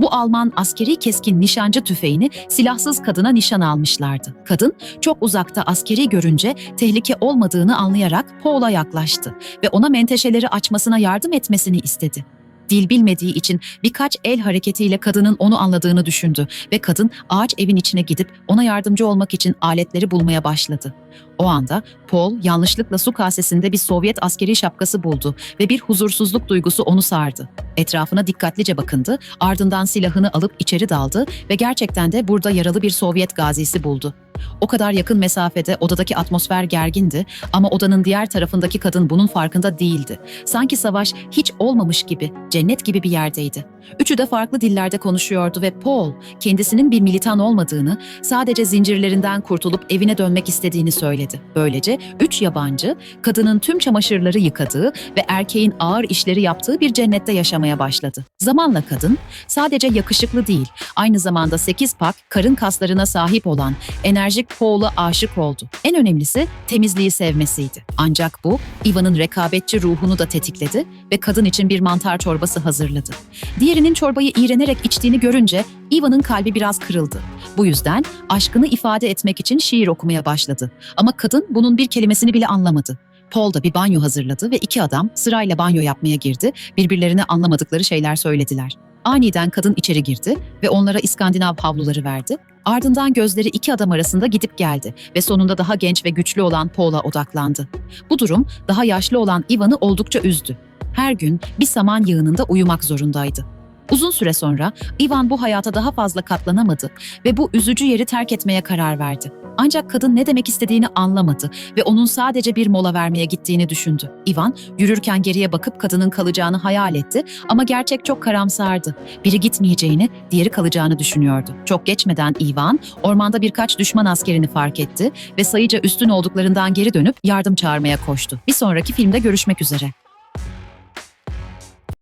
Bu Alman askeri keskin nişancı tüfeğini silahsız kadına nişan almışlardı. Kadın çok uzakta askeri görünce tehlike olmadığını anlayarak Paul'a yaklaştı ve ona menteşeleri açmasına yardım etmesini istedi. Dil bilmediği için birkaç el hareketiyle kadının onu anladığını düşündü ve kadın ağaç evin içine gidip ona yardımcı olmak için aletleri bulmaya başladı. O anda Paul yanlışlıkla su kasesinde bir Sovyet askeri şapkası buldu ve bir huzursuzluk duygusu onu sardı. Etrafına dikkatlice bakındı, ardından silahını alıp içeri daldı ve gerçekten de burada yaralı bir Sovyet gazisi buldu. O kadar yakın mesafede odadaki atmosfer gergindi ama odanın diğer tarafındaki kadın bunun farkında değildi. Sanki savaş hiç olmamış gibi, cennet gibi bir yerdeydi. Üçü de farklı dillerde konuşuyordu ve Paul kendisinin bir militan olmadığını, sadece zincirlerinden kurtulup evine dönmek istediğini söyledi. Böylece üç yabancı, kadının tüm çamaşırları yıkadığı ve erkeğin ağır işleri yaptığı bir cennette yaşamaya başladı. Zamanla kadın sadece yakışıklı değil, aynı zamanda sekiz pak karın kaslarına sahip olan enerjik Paul'a aşık oldu. En önemlisi temizliği sevmesiydi. Ancak bu Ivan'ın rekabetçi ruhunu da tetikledi ve kadın için bir mantar çorbası hazırladı. Diğerinin çorbayı iğrenerek içtiğini görünce Ivan'ın kalbi biraz kırıldı. Bu yüzden aşkını ifade etmek için şiir okumaya başladı. Ama kadın bunun bir kelimesini bile anlamadı. Paul da bir banyo hazırladı ve iki adam sırayla banyo yapmaya girdi, birbirlerine anlamadıkları şeyler söylediler. Aniden kadın içeri girdi ve onlara İskandinav havluları verdi. Ardından gözleri iki adam arasında gidip geldi ve sonunda daha genç ve güçlü olan Paul'a odaklandı. Bu durum daha yaşlı olan Ivan'ı oldukça üzdü. Her gün bir saman yığınında uyumak zorundaydı. Uzun süre sonra Ivan bu hayata daha fazla katlanamadı ve bu üzücü yeri terk etmeye karar verdi. Ancak kadın ne demek istediğini anlamadı ve onun sadece bir mola vermeye gittiğini düşündü. Ivan yürürken geriye bakıp kadının kalacağını hayal etti ama gerçek çok karamsardı. Biri gitmeyeceğini, diğeri kalacağını düşünüyordu. Çok geçmeden Ivan ormanda birkaç düşman askerini fark etti ve sayıca üstün olduklarından geri dönüp yardım çağırmaya koştu. Bir sonraki filmde görüşmek üzere.